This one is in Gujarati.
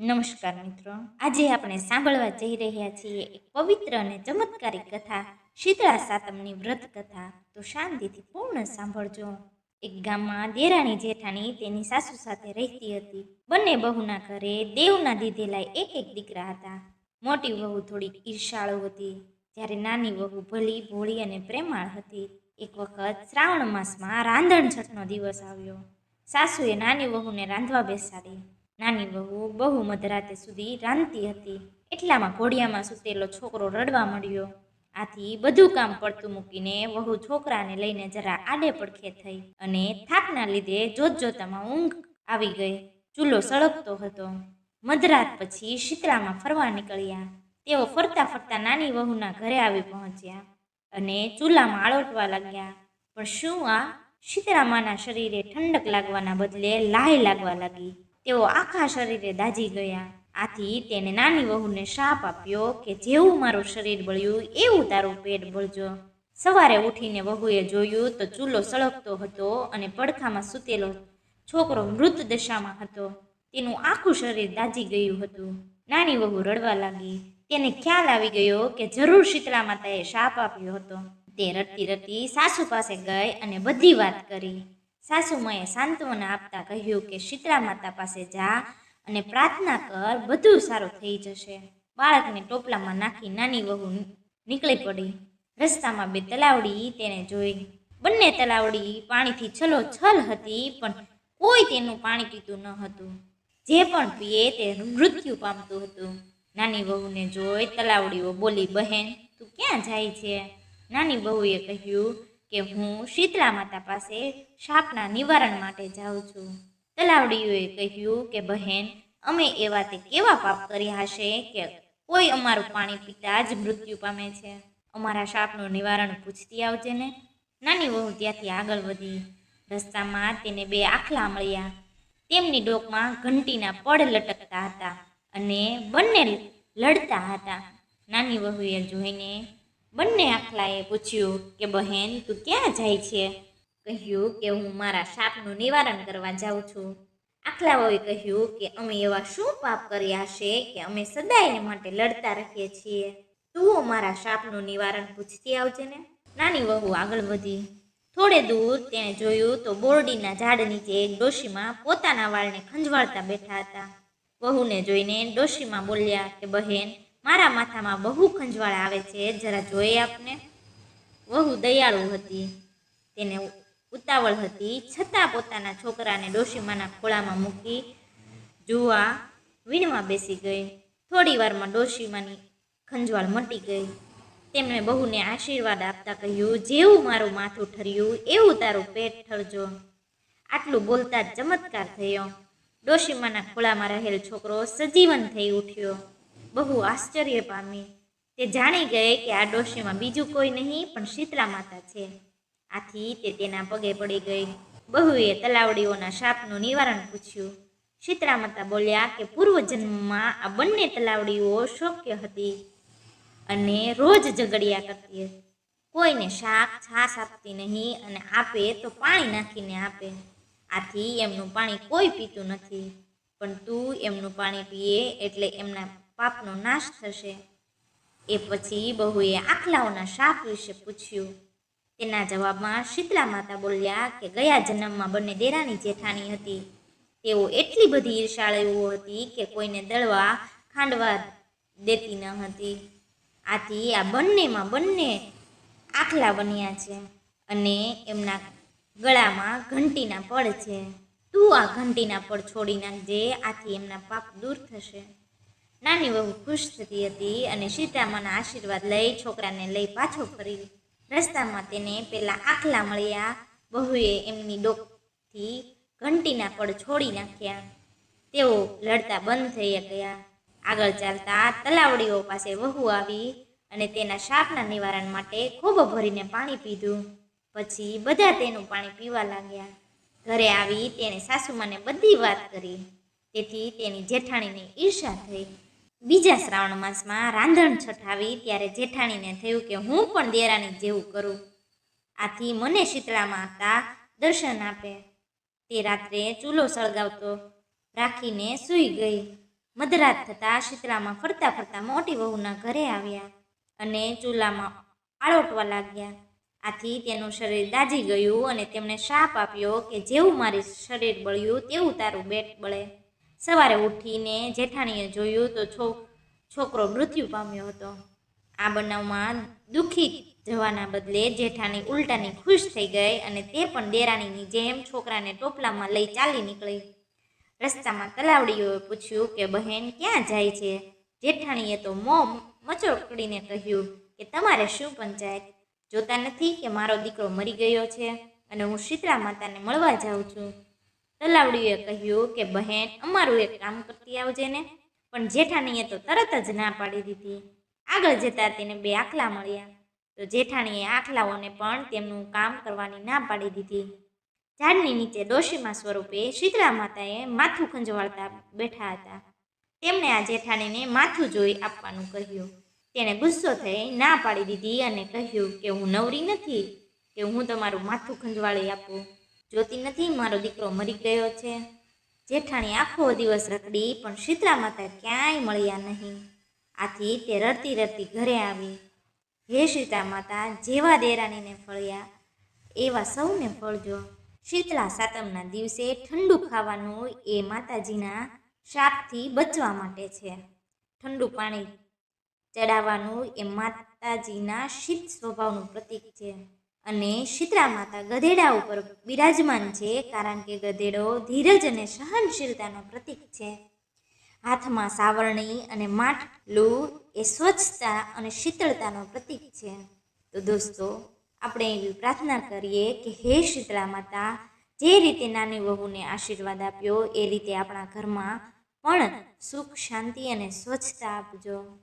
નમસ્કાર મિત્રો. આજે આપણે સાંભળવા જઈ રહ્યા છીએ એક પવિત્ર અને ચમત્કારી કથા, શીતળા સાતમની વ્રત કથા. તો શાંતિથી પૂર્ણ સાંભળજો. એક ગામમાં દેરાણી જેઠાણી તેની સાસુ સાથે રહેતી હતી. બંને બહુના ઘરે દેવના દીધેલા એક એક દીકરા હતા. મોટી વહુ થોડીક ઈર્ષાળુ હતી. જ્યારે નાની વહુ ભલી, ભોળી અને પ્રેમાળ હતી. એક વખત શ્રાવણ માસમાં રાંધણ છઠનો દિવસ આવ્યો. સાસુએ નાની વહુને રાંધવા બેસાડી. નાની વહુ બહુ મધરાતે સુધી રાંધતી હતી. એટલામાં ઘોડિયામાં સૂતેલો છોકરો રડવા મળ્યો આથી બધું કામ પડતું મૂકીને વહુ છોકરાને લઈને જરા આડે પડખે થઈ અને થાકના લીધે જોત જોતામાં ઊંઘ આવી ગઈ. ચૂલો સળગતો હતો. મધરાત પછી શીતળામાં ફરવા નીકળ્યા. તેઓ ફરતા ફરતા નાની વહુના ઘરે આવી પહોંચ્યા અને ચૂલામાં આળોટવા લાગ્યા. પણ શું આ? શીતળામાના શરીરે ઠંડક લાગવાના બદલે લાય લાગવા લાગી. તેઓ આખા શરીરે દાજી ગયા. આથી તેને નાની વહુને શાપ આપ્યો કે જેવું મારું શરીર બળ્યું, એવું તારું પેટ બળજો સવારે ઉઠીને વહુએ જોયું તો ચૂલો સળગતો હતો અને પડખામાં સૂતેલો છોકરો મૃત દશામાં હતો. તેનું આખું શરીર દાજી ગયું હતું. નાની વહુ રડવા લાગી. તેને ખ્યાલ આવી ગયો કે જરૂર શીતળા માતાએ શાપ આપ્યો હતો. તે રડતી રડતી સાસુ પાસે ગઈ અને બધી વાત કરી. સાસુમાએ સાંત્વના આપતા કહ્યું કે, શીતળા માતા પાસે જા અને પ્રાર્થના કર, બધું સારું થઈ જશે. બાળકને ટોપલામાં નાખી નાની વહુ નીકળી પડી. રસ્તામાં બે તલાવડી તેને જોઈ. બંને તલાવડી પાણીથી છલો છલ હતી, પણ કોઈ તેનું પાણી પીતું ન હતું. જે પણ પીએ તે મૃત્યુ પામતું હતું. નાની વહુને જોઈ તલાવડીઓ બોલી, બહેન, તું ક્યાં જાય છે? નાની વહુએ કહ્યું કે હું શીતળા માતા પાસે શાપના નિવારણ માટે જાઉં છું. તલાવડીઓએ કહ્યું કે, બહેન, અમે એવા તે કેવા પાપ કર્યા હશે કે કોઈ અમારું પાણી પીતા જ મૃત્યુ પામે છે? અમારા શાપનું નિવારણ પૂછતી આવજે ને. નાની વહુ ત્યાંથી આગળ વધી. રસ્તામાં તેને બે આખલા મળ્યા. તેમની ડોકમાં ઘંટીના પડ લટકતા હતા અને બંને લડતા હતા. નાની વહુએ જોઈને બંને આખલાએ પૂછ્યું કે, બહેન, તું ક્યાં જાય છે? કહ્યું કે, હું મારા શાપનું નિવારણ કરવા જાઉં છું. આખલાઓએ કહ્યું કે, અમે એવા શું પાપ કર્યા છે કે અમે સદાય માટે લડતા રહીએ છીએ? તું મારા શાપનું નિવારણ પૂછતી આવજે ને. નાની વહુ આગળ વધી. થોડે દૂર તેણે જોયું તો બોરડીના ઝાડ નીચે એક ડોશીમાં પોતાના વાળને ખંજવાળતા બેઠા હતા. વહુને જોઈને ડોશીમાં બોલ્યા કે, બહેન મારા માથામાં બહુ ખંજવાળ આવે છે. જરા જોઈએ આપને. વહુ દયાળુ હતી. તેને ઉતાવળ હતી. છતાં પોતાના છોકરાને ડોશીમાના ખોળામાં મૂકી જુવા વીણમાં બેસી ગઈ. થોડી વારમાં ડોશીમાની ખંજવાળ મટી ગઈ. તેમણે બહુને આશીર્વાદ આપતા કહ્યું, જેવું મારું માથું ઠર્યું, એવું તારું પેટ ઠરજો. આટલું બોલતા ચમત્કાર થયો. ડોશીમાના ખોળામાં રહેલ છોકરો સજીવન થઈ ઉઠ્યો. બહુ આશ્ચર્ય પામી. તે જાણી ગઈ કે આ ડોશીમાં બીજું કોઈ નહીં, પણ શીતળા માતા છે. આથી તે તેના પગે પડી ગઈ. બહુએ તલાવડીઓના શાપનું નિવારણ પૂછ્યું. શીતળા માતા બોલ્યા કે પૂર્વજન્મમાં આ બંને તલાવડીઓ શોક્ય હતી અને રોજ ઝઘડિયા કરતી કોઈને શાક, છાશ આપતી નહીં અને આપે તો પાણી નાખીને આપે. આથી એમનું પાણી કોઈ પીતું નથી. પણ તું એમનું પાણી પીએ એટલે એમના પાપનો નાશ થશે. એ પછી બહુએ આખલાઓના શાપ વિશે પૂછ્યું. તેના જવાબમાં શીતલા માતા બોલ્યા કે ગયા જન્મમાં બંને ડેરાની જેઠાણી હતી. તેઓ એટલી બધી ઈર્ષાળુ હતી કે કોઈને દળવા, ખાંડવા દેતી ન હતી. આથી આ બંનેમાં બંને આખલા બન્યા છે અને એમના ગળામાં ઘંટીના પડ છે. તું આ ઘંટીના પડ છોડી નાખજે, આથી એમના પાપ દૂર થશે. નાની વહુ ખુશ થતી હતી અને સીતામાના આશીર્વાદ લઈ છોકરાને લઈ પાછો ફરી. રસ્તામાં તેને પેલા આખલા મળ્યા. બહુએ એમની ડોકથી ઘંટીના પડ છોડી નાખ્યા. તેઓ લડતા બંધ થઈ ગયા. આગળ ચાલતા તલાવડીઓ પાસે વહુ આવી અને તેના શાપના નિવારણ માટે ખૂબ ભરીને પાણી પીધું. પછી બધા તેનું પાણી પીવા લાગ્યા. ઘરે આવી તેણે સાસુમાને બધી વાત કરી. તેથી તેની જેઠાણીને ઈર્ષા થઈ. બીજા શ્રાવણ માસમાં રાંધણ છઠ આવી ત્યારે જેઠાણીને થયું કે હું પણ દેરાણી જેવું કરું. આથી મને શીતળામાં હતા દર્શન આપે. તે રાત્રે ચૂલો સળગાવતો, રાખીને સૂઈ ગઈ. મધરાત થતાં શીતળામાં ફરતા ફરતા મોટી વહુના ઘરે આવ્યા અને ચૂલામાં આળોટવા લાગ્યા. આથી તેનું શરીર દાજી ગયું અને તેમણે શાપ આપ્યો કે જેવું મારી શરીર બળ્યું તેવું તારું બેટ બળે. સવારે ઉઠીને જેઠાણીએ જોયું તો છો, છોકરો મૃત્યુ પામ્યો હતો. આ બનાવમાં દુઃખી જવાના બદલે જેઠાણી ઉલટાની ખુશ થઈ ગઈ અને તે પણ દેરાણીની જેમ છોકરાને ટોપલામાં લઈ ચાલી નીકળી. રસ્તામાં તલાવડીઓએ પૂછ્યું કે, બહેન, ક્યાં જાય છે? જેઠાણીએ તો મોં મચોકડીને કહ્યું કે, તમારે શું પંચાયત? જોતા નથી કે મારો દીકરો મરી ગયો છે અને હું શીતળા માતાને મળવા જાઉં છું. તલાવડીએ કહ્યું કે, બહેન, અમારું એક કામ કરતી આવજે ને. પણ જેઠાણીએ તો તરત જ ના પાડી દીધી. આગળ જતા તેને બે આખલા મળ્યા. તો જેઠાણીએ આખલાઓને પણ તેમનું કામ કરવાની ના પાડી દીધી. ઝાડની નીચે ડોશીમાં સ્વરૂપે શીતળા માતાએ માથું ખંજવાળતા બેઠા હતા. તેમણે આ જેઠાણીને માથું જોઈ આપવાનું કહ્યું. તેણે ગુસ્સો થઈ ના પાડી દીધી અને કહ્યું કે, હું નવરી નથી, કે હું તમારું માથું ખંજવાળી આપું. જોતી નથી, મારો દીકરો મરી ગયો છે. જેઠાણી આખો દિવસ રખડી, પણ શીતળા માતા ક્યાંય મળ્યા નહીં. આથી તે રડતી રડતી ઘરે આવી. હે શીતળા માતા, જેવા દેરાણીને ફળ્યા, એવા સૌને ફળજો. શીતળા સાતમના દિવસે ઠંડુ ખાવાનું એ માતાજીના શાપથી બચવા માટે છે. ઠંડુ પાણી ચડાવવાનું એ માતાજીના શીત સ્વભાવનું પ્રતીક છે. અને શીતળા માતા ગધેડા ઉપર બિરાજમાન છે, કારણ કે ગધેડો ધીરજ અને સહનશીલતાનો પ્રતીક છે. હાથમાં સાવરણી અને માટલું એ સ્વચ્છતા અને શીતળતાનો પ્રતીક છે. તો દોસ્તો, આપણે એવી પ્રાર્થના કરીએ કે હે શીતળા માતા, જે રીતે નાની વહુને આશીર્વાદ આપ્યો, એ રીતે આપણા ઘરમાં પણ સુખ, શાંતિ અને સ્વચ્છતા આપજો.